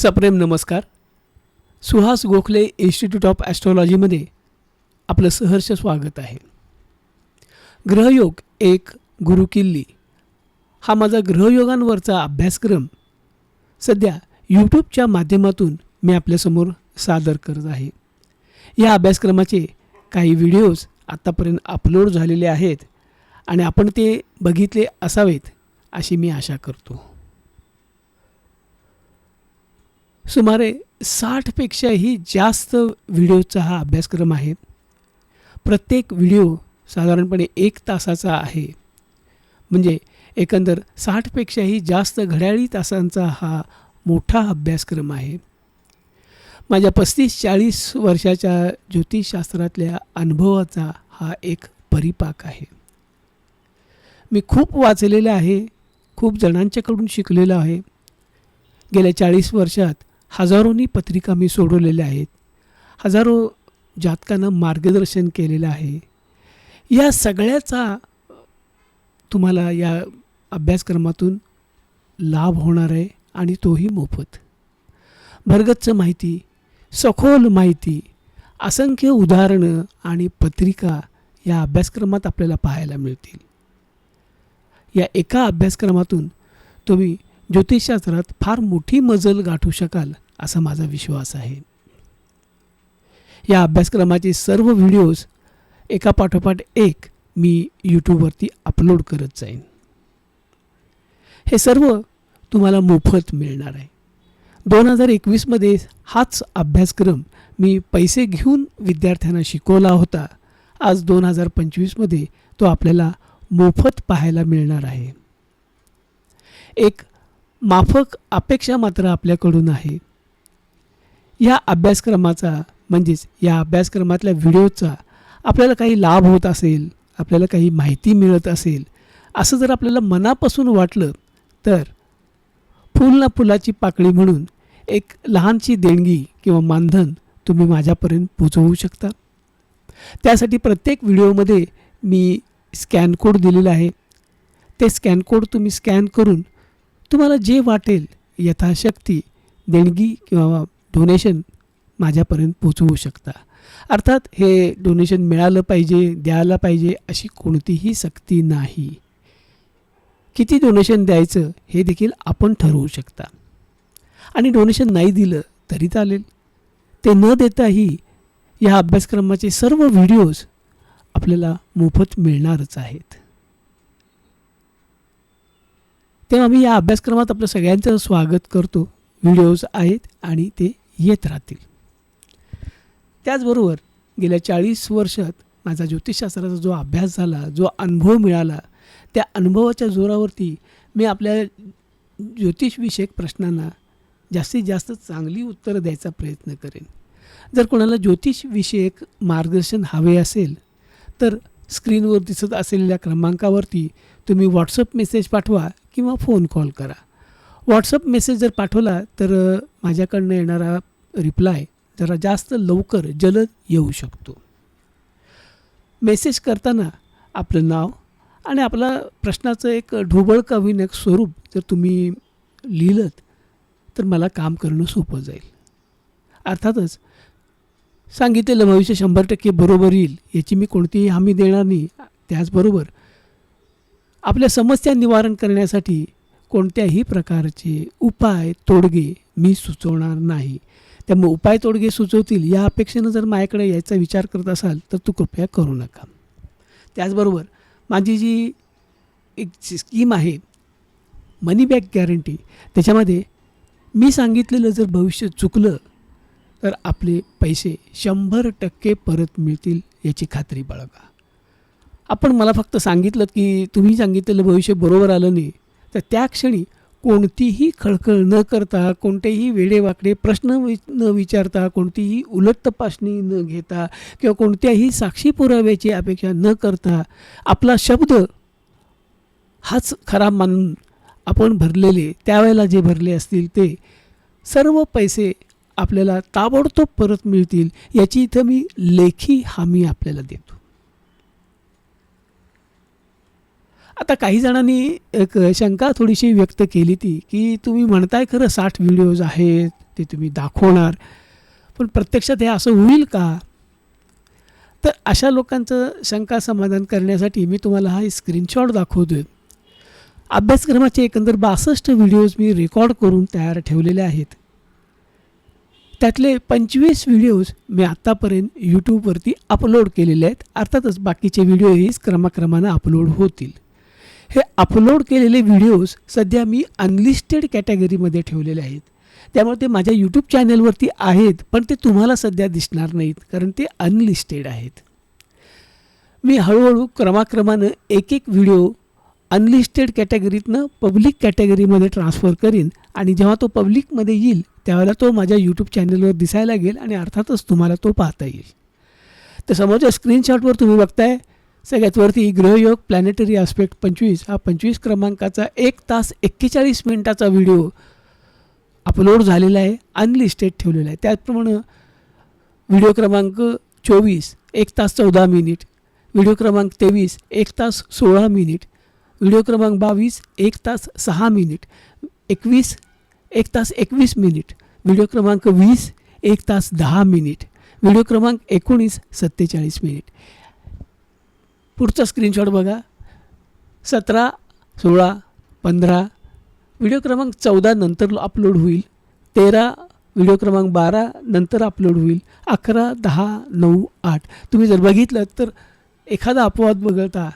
सप्रेम नमस्कार. Suhas Gokhale institute of ॲस्ट्रॉलॉजीमध्ये आपलं सहर्ष स्वागत आहे. ग्रहयोग एक गुरुकिल्ली हा माझा ग्रहयोगांवरचा अभ्यासक्रम सध्या यूट्यूबच्या माध्यमातून मी आपल्यासमोर सादर करत आहे. या अभ्यासक्रमाचे काही व्हिडिओज आत्तापर्यंत अपलोड झालेले आहेत आणि आपण ते बघितले असावेत अशी मी आशा करतो. सुमारे साठपेक्षाही जास्त व्हिडिओचा हा अभ्यासक्रम आहे. प्रत्येक व्हिडिओ साधारणपणे एक तासाचा आहे. म्हणजे एकंदर साठपेक्षाही जास्त घड्याळी तासांचा हा मोठा अभ्यासक्रम आहे. माझ्या पस्तीस चाळीस वर्षाच्या ज्योतिषशास्त्रातल्या अनुभवाचा हा एक परिपाक आहे. मी खूप वाचलेलं आहे खूप जणांच्याकडून शिकलेलं आहे. गेल्या चाळीस वर्षात हजारोनी पत्रिका मी सोडवलेल्या आहेत. हजारो जातकांना मार्गदर्शन केलेलं आहे. या सगळ्याचा तुम्हाला या अभ्यासक्रमातून लाभ होणार आहे आणि तोही मोफत. भरगच्च माहिती सखोल माहिती असंख्य उदाहरणं आणि पत्रिका या अभ्यासक्रमात आपल्याला पाहायला मिळतील. या एका अभ्यासक्रमातून तुम्ही ज्योतिषशास्त्रात फार मोठी मजल गाठू शकाल असा माझा विश्वास आहे. या अभ्यासक्रमाचे सर्व व्हिडिओज एका पाठोपाठ एक मी यूट्यूबवरती अपलोड करत जाईन. हे सर्व तुम्हाला मोफत मिळणार आहे. दोन हजार एकवीसमध्ये हाच अभ्यासक्रम मी पैसे घेऊन विद्यार्थ्यांना शिकवला होता. आज दोन हजार पंचवीसमध्ये तो आपल्याला मोफत पाहायला मिळणार आहे. एक माफक अपेक्षा मात्र आपल्याकडून आहे. या अभ्यासक्रमाचा म्हणजेच या अभ्यासक्रमातल्या व्हिडिओचा आपल्याला काही लाभ होत असेल आपल्याला काही माहिती मिळत असेल असं जर आपल्याला मनापासून वाटलं तर फुल ना फुलाची पाकळी म्हणून एक लहानशी देणगी किंवा मानधन तुम्ही माझ्यापर्यंत पोचवू शकता. त्यासाठी प्रत्येक व्हिडिओमध्ये मी स्कॅन कोड दिलेला आहे. ते स्कॅन कोड तुम्ही स्कॅन करून तुम्हाला जे वाटेल यथाशक्ती देणगी किंवा डोनेशन माझ्यापर्यंत पोचवू शकता. अर्थात हे डोनेशन मिळालं पाहिजे द्यायला पाहिजे अशी कोणतीही सक्ती नाही. किती डोनेशन द्यायचं हे देखील आपण ठरवू शकता. आणि डोनेशन नाही दिलं तरी चालेल. ते न देताही या अभ्यासक्रमाचे सर्व व्हिडिओज आपल्याला मोफत मिळणारच आहेत. तेव्हा मी या अभ्यासक्रमात आपलं सगळ्यांचं स्वागत करतो. व्हिडिओज आहेत आणि ते येत राहतील. त्याचबरोबर गेल्या चाळीस वर्षात माझा ज्योतिषशास्त्राचा जो अभ्यास झाला जो अनुभव मिळाला त्या अनुभवाच्या जोरावरती मी आपल्या ज्योतिषविषयक प्रश्नांना जास्तीत जास्त चांगली उत्तरं द्यायचा प्रयत्न करेन. जर कोणाला ज्योतिषविषयक मार्गदर्शन हवे असेल तर स्क्रीनवर दिसत असलेल्या क्रमांकावरती तुम्ही व्हॉट्सअप मेसेज पाठवा. किंवा फोन कॉल करा. व्हॉट्सअप मेसेज जर पाठवला तर माझ्याकडनं येणारा रिप्लाय जरा जास्त लवकर जलद येऊ शकतो. मेसेज करताना आपलं नाव आणि आपला प्रश्नाचं एक ढोबळ कविनक स्वरूप जर तुम्ही लिहिलं तर मला काम करणं सोपं जाईल. अर्थातच सांगितलेलं भविष्य शंभर टक्के बरोबर येईल याची मी कोणतीही हमी देणार नाही. त्याचबरोबर आपल्या समस्या निवारण करण्यासाठी कोणत्याही प्रकारचे उपाय तोडगे मी सुचवणार नाही. त्यामुळे उपाय तोडगे सुचवतील या अपेक्षेनं जर माझ्याकडे यायचा विचार करत असाल तर तू कृपया करू नका. त्याचबरोबर माझी जी एक स्कीम आहे मनी बॅक गॅरंटी त्याच्यामध्ये मी सांगितलेलं जर भविष्य चुकलं तर आपले पैसे शंभर टक्के परत मिळतील याची खात्री बाळगा. आपण मला फक्त सांगितलं की तुम्ही सांगितलेलं भविष्य बरोबर आलं नाही तर त्या क्षणी कोणतीही खळखळ न करता कोणतेही वेडेवाकडे प्रश्न वि न विचारता कोणतीही उलट तपासणी न घेता किंवा कोणत्याही साक्षी पुराव्याची अपेक्षा न करता आपला शब्द हाच खरा मानून आपण भरलेले त्यावेळेला जे भरले असतील ते सर्व पैसे आपल्याला ताबडतोब परत मिळतील याची इथं मी लेखी हमी आपल्याला देतो. आता काही जणांनी एक शंका थोडीशी व्यक्त केली ती की तुम्ही म्हणताय खरं साठ व्हिडिओज आहेत ते तुम्ही दाखवणार पण प्रत्यक्षात हे असं होईल का? तर अशा लोकांचं शंका समाधान करण्यासाठी मी तुम्हाला हा स्क्रीनशॉट दाखवतो आहे अभ्यासक्रमाचे एकंदर बासष्ट व्हिडिओज मी रेकॉर्ड करून तयार ठेवलेले आहेत. त्यातले पंचवीस व्हिडिओज मी आत्तापर्यंत यूट्यूबवरती अपलोड केलेले आहेत. अर्थातच बाकीचे व्हिडिओही क्रमाक्रमानं अपलोड होतील. हे अपलोड केलेले व्हिडिओज सध्या मी अनलिस्टेड कॅटेगरीमध्ये ठेवलेले आहेत. त्यामुळे ते माझ्या यूट्यूब चॅनलवरती आहेत पण ते तुम्हाला सध्या दिसणार नाहीत कारण ते अनलिस्टेड आहेत. मी हळूहळू क्रमाक्रमानं एक एक व्हिडिओ अनलिस्टेड कॅटेगरीतनं पब्लिक कॅटेगरीमध्ये ट्रान्सफर करीन आणि जेव्हा तो पब्लिकमध्ये येईल त्यावेळेला तो माझ्या यूट्यूब चॅनलवर दिसायला लागेल आणि अर्थातच तुम्हाला तो पाहता येईल. तर समोरच्या स्क्रीनशॉटवर तुम्ही बघताय सगळ्यात वरती ग्रहयोग प्लॅनेटरी आस्पेक्ट पंचवीस. हा पंचवीस क्रमांकाचा एक तास एक्केचाळीस मिनिटाचा व्हिडिओ अपलोड झालेला आहे. अनलिस्टेड ठेवलेला आहे. त्याचप्रमाणे व्हिडिओ क्रमांक चोवीस एक तास चौदा मिनिट. व्हिडिओ क्रमांक तेवीस एक तास सोळा मिनिट. व्हिडिओ क्रमांक बावीस एक तास सहा मिनिट. एकवीस एक तास एकवीस मिनिट. व्हिडिओ क्रमांक वीस एक तास दहा मिनिट. व्हिडिओ क्रमांक एकोणीस सत्तेचाळीस मिनिट. पुढचा स्क्रीनशॉट बघा. सतरा सोळा पंधरा व्हिडिओ क्रमांक चौदा नंतर अपलोड होईल. तेरा व्हिडिओ क्रमांक बारा नंतर अपलोड होईल. अकरा दहा नऊ आठ. तुम्ही जर बघितलं तर एखादा अपवाद वगळता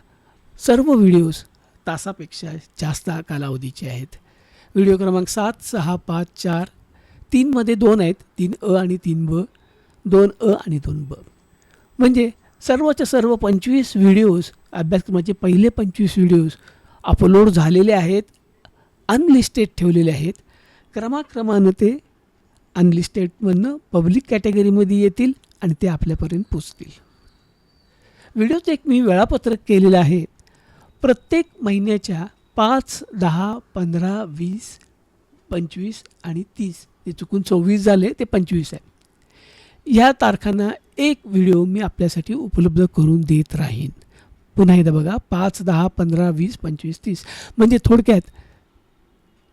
सर्व व्हिडिओज तासापेक्षा जास्त कालावधीचे आहेत. व्हिडिओ क्रमांक सात सहा पाच चार तीनमध्ये दोन आहेत. तीन अ आणि तीन ब. दोन अ आणि दोन ब. म्हणजे सर्वच्या सर्व पंचवीस व्हिडिओज अभ्यासक्रमाचे पहिले पंचवीस व्हिडिओज अपलोड झालेले आहेत अनलिस्टेड ठेवलेले आहेत. क्रमाक्रमानं ते अनलिस्टेडमधनं पब्लिक कॅटेगरीमध्ये येतील आणि ते आपल्यापर्यंत पोचतील. व्हिडिओचं एक मी वेळापत्रक केलेलं आहे. प्रत्येक महिन्याच्या पाच दहा पंधरा वीस पंचवीस आणि तीस ते चुकून सव्वीस झाले ते पंचवीस आहे. ह्या तारखांना एक व्हिडिओ मी आपल्यासाठी उपलब्ध करून देत राहीन. पुन्हा एकदा बघा पाच दहा पंधरा वीस पंचवीस तीस. म्हणजे थोडक्यात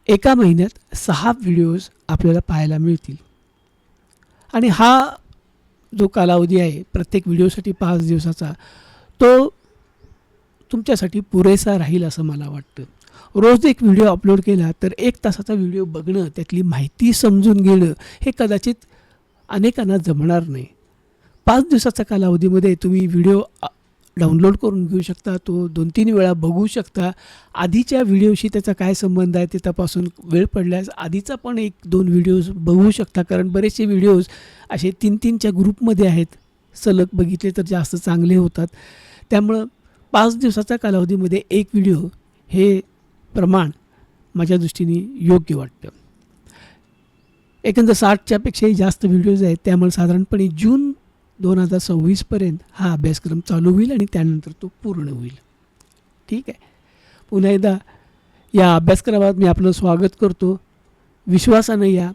एका महिन्यात सहा व्हिडिओज आपल्याला पाहायला मिळतील. आणि हा जो कालावधी आहे प्रत्येक व्हिडिओसाठी पाच दिवसाचा तो तुमच्यासाठी पुरेसा राहील असं मला वाटतं. रोज एक व्हिडिओ अपलोड केला तर एक तासाचा व्हिडिओ बघणं त्यातली माहिती समजून घेणं हे कदाचित अनेकांना जमणार नाही. पाच दिवसाच्या कालावधीमध्ये तुम्ही व्हिडिओ डाउनलोड करून घेऊ शकता. तो दोन तीन वेळा बघू शकता. आधीच्या व्हिडिओशी त्याचा काय संबंध आहे ते तपासून वेळ पडल्यास आधीचा पण एक दोन व्हिडिओज बघू शकता. कारण बरेचसे व्हिडिओज असे तीन तीनच्या ग्रुपमध्ये आहेत. सलग बघितले तर जास्त चांगले होतात. त्यामुळं पाच दिवसाच्या कालावधीमध्ये एक व्हिडिओ हे प्रमाण माझ्या दृष्टीने योग्य वाटतं. एकंदर साठच्यापेक्षाही जास्त व्हिडिओज आहेत. त्यामुळे साधारणपणे जून दोन हजार सव्वीसपर्यंत हा अभ्यासक्रम चालू होईल आणि त्यानंतर तो पूर्ण होईल. ठीक आहे? पुन्हा एकदा या अभ्यासक्रमात मी आपलं स्वागत करतो. विश्वासानं या.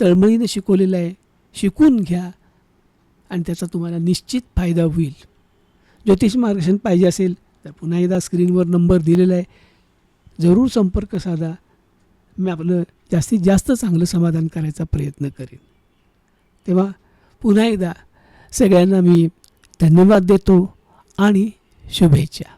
तळमळीनं शिकवलेलं आहे. शिकून घ्या. आणि त्याचा तुम्हाला निश्चित फायदा होईल. ज्योतिष मार्गदर्शन पाहिजे असेल तर पुन्हा एकदा स्क्रीनवर नंबर दिलेला आहे. जरूर संपर्क साधा. मी आपलं जास्तीत जास्त चांगलं समाधान करायचा प्रयत्न करेन. तेव्हा पुन्हा एकदा सगळ्यांना मी धन्यवाद देतो आणि शुभेच्छा.